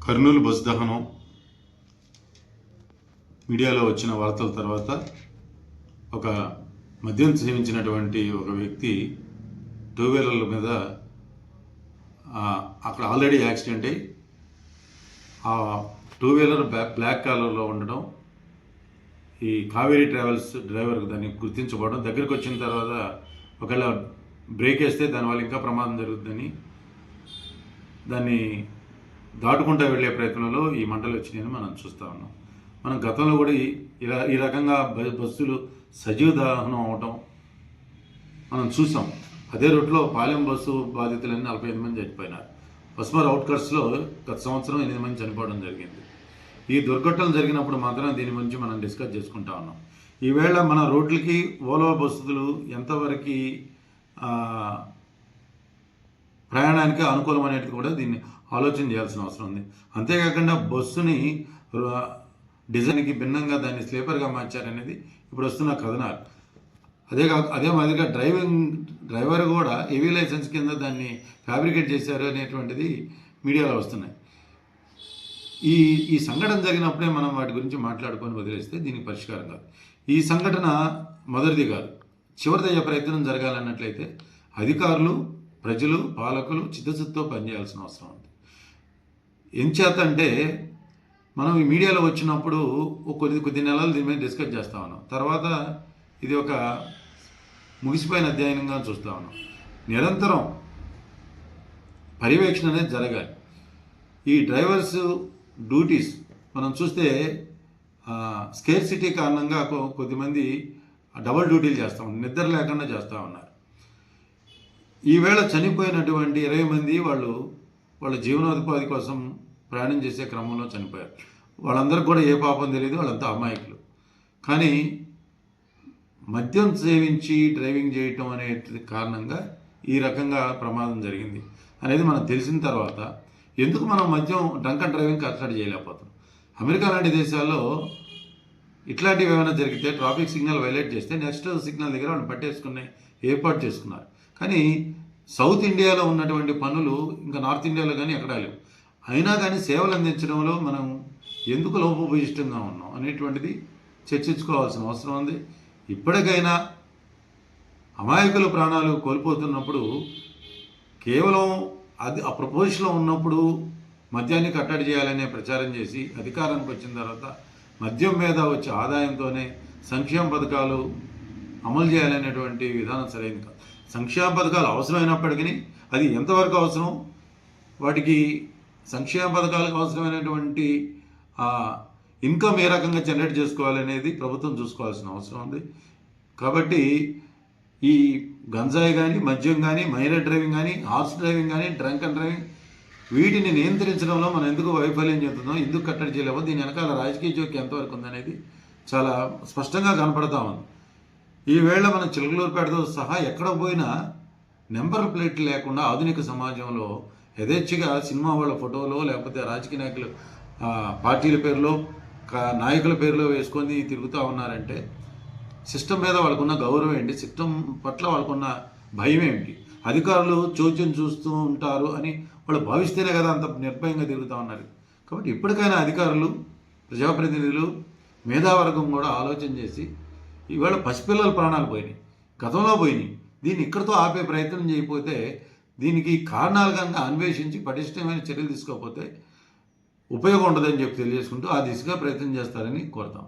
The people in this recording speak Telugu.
కర్నూలు బస్ దహనం. మీడియాలో వచ్చిన వార్తల తర్వాత ఒక మద్యం సేవించినటువంటి ఒక వ్యక్తి టూ వీలర్ల మీద అక్కడ ఆల్రెడీ యాక్సిడెంట్ అయ్యి ఆ టూ వీలర్ బ్లా- బ్లాక్ కలర్లో ఉండడం ఈ కావేరీ ట్రావెల్స్ డ్రైవర్కి దాన్ని గుర్తించబడడం దగ్గరికి వచ్చిన తర్వాత ఒకవేళ బ్రేక్ వేస్తే దానివల్ల ఇంకా ప్రమాదం జరుగుతుందని దాన్ని దాటుకుంటూ వెళ్ళే ప్రయత్నంలో ఈ మంటలు వచ్చినాయని మనం చూస్తూ ఉన్నాం. మనం గతంలో కూడా ఇలా ఈ రకంగా బస్సులు సజీవ దహనం అవటం మనం చూసాం. అదే రూట్లో పాలెం బస్సు బాధితులన్నీ నలభై ఎనిమిది మంది చనిపోయినారు. పస్మర్ అవుట్కట్స్లో గత సంవత్సరం ఎనిమిది మంది చనిపోవడం జరిగింది. ఈ దుర్ఘటనలు జరిగినప్పుడు మాత్రం దీని గురించి మనం డిస్కస్ చేసుకుంటా ఉన్నాం. ఈవేళ మన రోడ్లకి ఓలో బస్సులు ఎంతవరకు ప్రయాణానికి అనుకూలమనేది కూడా దీన్ని ఆలోచన చేయాల్సిన అవసరం ఉంది. అంతేకాకుండా బస్సుని డిజైన్కి భిన్నంగా దాన్ని స్లీపర్గా మార్చారనేది ఇప్పుడు వస్తున్న కథనాలు. అదే కాక అదే మాదిరిగా డ్రైవింగ్ డ్రైవర్ కూడా హెవీ లైసెన్స్ కింద దాన్ని ఫ్యాబ్రికేట్ చేశారు అనేటువంటిది మీడియాలో వస్తున్నాయి. ఈ ఈ సంఘటన జరిగినప్పుడే మనం వాటి గురించి మాట్లాడుకొని వదిలేస్తే దీనికి పరిష్కారం కాదు. ఈ సంఘటన మొదటిది కాదు. చివరిదయ్యే ప్రయత్నం జరగాలన్నట్లయితే అధికారులు ప్రజలు పాలకులు చిత్తశుద్ధితో పనిచేయాల్సిన అవసరం ఉంది. ఎంచేత అంటే మనం ఈ మీడియాలో వచ్చినప్పుడు ఒక కొద్ది కొద్ది నెలలు దీని మీద డిస్కస్ చేస్తా ఉన్నాం. తర్వాత ఇది ఒక ముగిసిపోయిన అధ్యయనంగా చూస్తా ఉన్నాం. నిరంతరం పర్యవేక్షణ అనేది జరగాలి. ఈ డ్రైవర్స్ డ్యూటీస్ మనం చూస్తే స్కేర్ సిటీ కారణంగా కొద్దిమంది డబుల్ డ్యూటీలు చేస్తూ ఉన్నారు. నిద్ర లేకుండా చేస్తూ ఉన్నారు. ఈవేళ చనిపోయినటువంటి ఇరవై మంది వాళ్ళు వాళ్ళ జీవనోపాధి కోసం ప్రయాణం చేసే క్రమంలో చనిపోయారు. వాళ్ళందరికీ కూడా ఏ పాపం తెలియదు వాళ్ళంతా అమాయకులు. కానీ మద్యం సేవించి డ్రైవింగ్ చేయటం అనే కారణంగా ఈ రకంగా ప్రమాదం జరిగింది అనేది మనకు తెలిసిన తర్వాత ఎందుకు మనం మద్యం డ్రంక్ అండ్ డ్రైవింగ్ కట్టడి చేయలేకపోతున్నాం? అమెరికా లాంటి దేశాల్లో ఇట్లాంటివి ఏమైనా జరిగితే ట్రాఫిక్ సిగ్నల్ వైలేట్ చేస్తే నెక్స్ట్ సిగ్నల్ దగ్గర వాళ్ళు పట్టేసుకునే ఏర్పాటు చేసుకున్నారు. కానీ సౌత్ ఇండియాలో ఉన్నటువంటి పనులు ఇంకా నార్త్ ఇండియాలో కానీ ఎక్కడా లేవు. అయినా కానీ సేవలు అందించడంలో మనం ఎందుకు లోపభూయిష్టంగా ఉన్నాం అనేటువంటిది చర్చించుకోవాల్సిన అవసరం ఉంది. ఇప్పటికైనా అమాయకుల ప్రాణాలు కోల్పోతున్నప్పుడు కేవలం అది ఆ ప్రపోజిషన్లో ఉన్నప్పుడు మద్యాన్ని కట్టడి చేయాలనే ప్రచారం చేసి అధికారానికి వచ్చిన తర్వాత మద్యం మీద వచ్చే ఆదాయంతోనే సంక్షేమ పథకాలు అమలు చేయాలనేటువంటి విధానం సరైనది కాదు. సంక్షేమ పథకాలు అవసరమైనప్పటికీ అది ఎంతవరకు అవసరం? వాటికి సంక్షేమ పథకాలకు అవసరమైనటువంటి ఇన్కమ్ ఏ రకంగా జనరేట్ చేసుకోవాలనేది ప్రభుత్వం చూసుకోవాల్సిన అవసరం ఉంది. కాబట్టి ఈ గంజాయి కానీ మద్యం కానీ మైనర్ డ్రైవింగ్ కానీ హార్స్ డ్రైవింగ్ కానీ డ్రంక్ అండ్ డ్రైవింగ్ వీటిని నియంత్రించడంలో మనం ఎందుకు వైఫల్యం చెందుతున్నాం? ఎందుకు కట్టడి చేయలేమో? దీని వెనకాల రాజకీయ జోక్యం ఎంతవరకు ఉందనేది చాలా స్పష్టంగా కనపడతా ఉంది. ఈవేళ మన చిలకలూరుపేటతో సహా ఎక్కడ పోయినా నెంబర్ ప్లేట్ లేకుండా ఆధునిక సమాజంలో యథేచ్ఛగా సినిమా వాళ్ళ ఫోటోలో లేకపోతే రాజకీయ నాయకులు పార్టీల పేరులో కా- నాయకుల పేరులో వేసుకొని తిరుగుతూ ఉన్నారంటే సిస్టమ్ మీద వాళ్ళకున్న గౌరవం ఏంటి? సిస్టమ్ పట్ల వాళ్ళకున్న భయం ఏమిటి? అధికారులు చోద్యం చూస్తూ ఉంటారు అని వాళ్ళు భావిస్తేనే కదా అంత నిర్భయంగా తిరుగుతూ ఉన్నారు. కాబట్టి ఇప్పటికైనా అధికారులు ప్రజాప్రతినిధులు మేధావర్గం కూడా ఆలోచన చేసి ఇవాళ పసిపిల్లల ప్రాణాలు పోయినాయి. గతంలో పోయినాయి. దీన్ని ఇక్కడితో ఆపే ప్రయత్నం చేయకపోతే దీనికి కారణాలు కనుక అన్వేషించి పటిష్టమైన చర్యలు తీసుకోకపోతే ఉపయోగం ఉండదని చెప్పి తెలియజేసుకుంటూ ఆ దిశగా ప్రయత్నం చేస్తారని కోరుతాం.